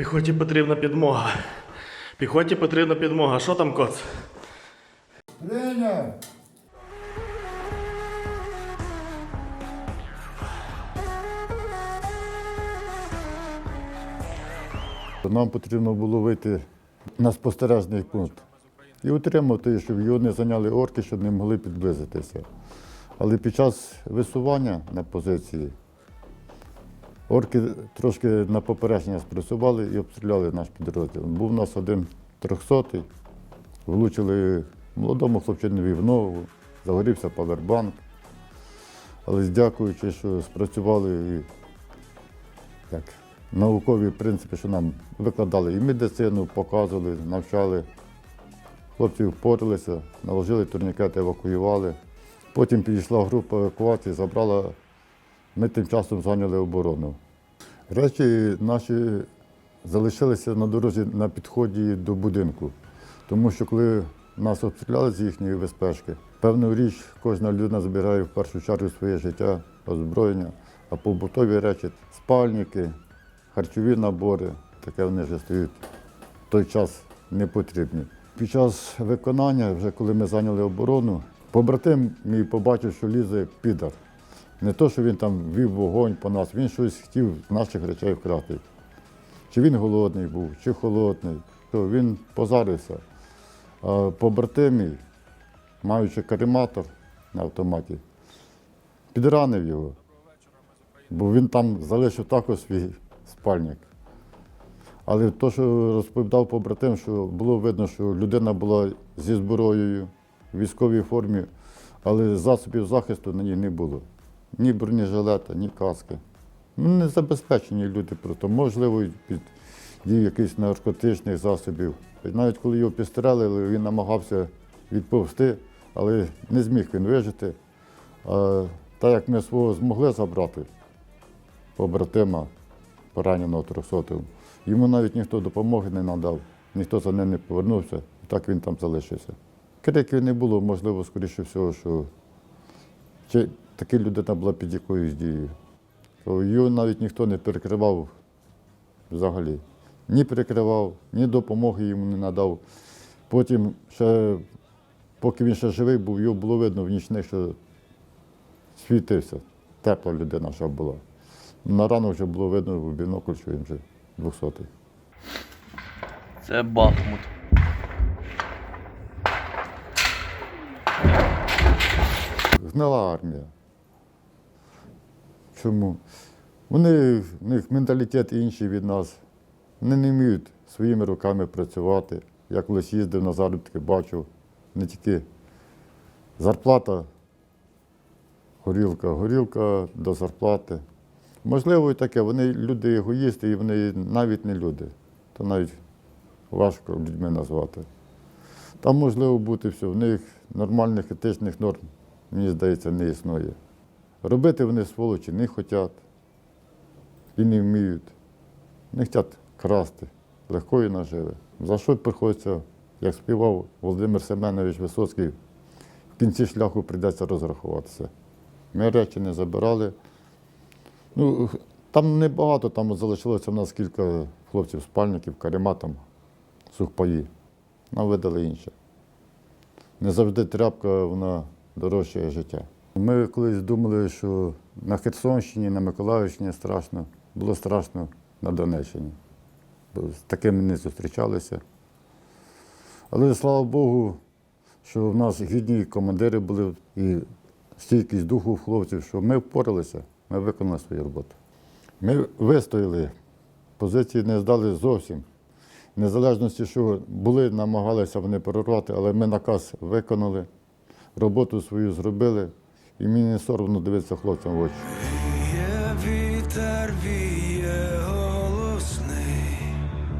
Піхоті потрібна підмога. Піхоті потрібна підмога. Що там коц? Прийняв! Нам потрібно було вийти на спостережний пункт і утримати, щоб його не зайняли орки, щоб не могли підблизитися. Але під час висування на позиції орки трошки на попередження спрацювали і обстріляли наш підрозділ. Був у нас один трьохсотий, влучили молодому хлопчинові в ногу, загорівся павербанк. Але дякуючи, що спрацювали і як, наукові принципи, що нам викладали і медицину, показували, навчали. Хлопці впоралися, наложили турнікети, евакуювали. Потім підійшла група евакуації, забрала. Ми тим часом зайняли оборону. Речі наші залишилися на дорозі на підході до будинку. Тому що коли нас обстріляли з їхньої безпечки, певну річ кожна людина збирає в першу чергу своє життя, озброєння, а побутові речі, спальники, харчові набори, таке вони вже стають в той час не потрібні. Під час виконання, вже коли ми зайняли оборону, побратим мій побачив, що лізе підар. Не то, що він там вів вогонь по нас, він щось хотів з наших речей вкрати. Чи він голодний був, чи холодний, то він позарився. А побратим мій, маючи карематор на автоматі, підранив його, бо він там залишив також свій спальник. Але те, що розповідав побратим, що було видно, що людина була зі зброєю, в військовій формі, але засобів захисту на ній не було. Ні бронежилета, ні каски. Ну, не забезпечені люди просто, можливо, під дією якихось наркотичних засобів. Навіть коли його підстрелили, він намагався відповсти, але не зміг він вижити. А так як ми свого змогли забрати побратима, пораненого трьохсотого, йому навіть ніхто допомоги не надав, ніхто за ним не повернувся, і так він там залишився. Криків не було, можливо, скоріше всього, що така людина була під якоюсь дією. Його навіть ніхто не перекривав взагалі. Ні перекривав, ні допомоги йому не надав. Потім, ще, поки він ще живий був, його було видно в нічних, що світився. Тепла людина ще була. На ранок вже було видно в бінокль, що він вже 200 Це Бахмут. Гнила армія. Чому? Вони, в них менталітет інший від нас. Вони не вміють своїми руками працювати. Я колись їздив на заробітки, бачив не тільки зарплата, горілка, горілка до зарплати. Можливо, і таке. Вони люди егоїсти, і вони навіть не люди. То навіть важко людьми назвати. Там можливо бути все. В них нормальних етичних норм, мені здається, не існує. Робити вони сволочі не хочуть і не вміють. Не хочуть красти, легкої наживи. За що приходиться, як співав Володимир Семенович Висоцький, в кінці шляху прийдеться розрахуватися. Ми речі не забирали. Ну, там небагато, там залишилося в нас кілька хлопців, спальників, карематом, сухпаї. Нам видали інше. Не завжди тряпка, вона дорожчає життя. Ми колись думали, що на Херсонщині, на Миколаївщині страшно, було страшно на Донеччині. Бо з такими не зустрічалися. Але слава Богу, що в нас гідні командири були і стійкість духу хлопців, що ми впоралися, ми виконали свою роботу. Ми вистояли, позиції не здали зовсім. Незалежності, що були, намагалися вони прорвати, але ми наказ виконали, роботу свою зробили, і мені не соромно дивитися хлопцям в очі.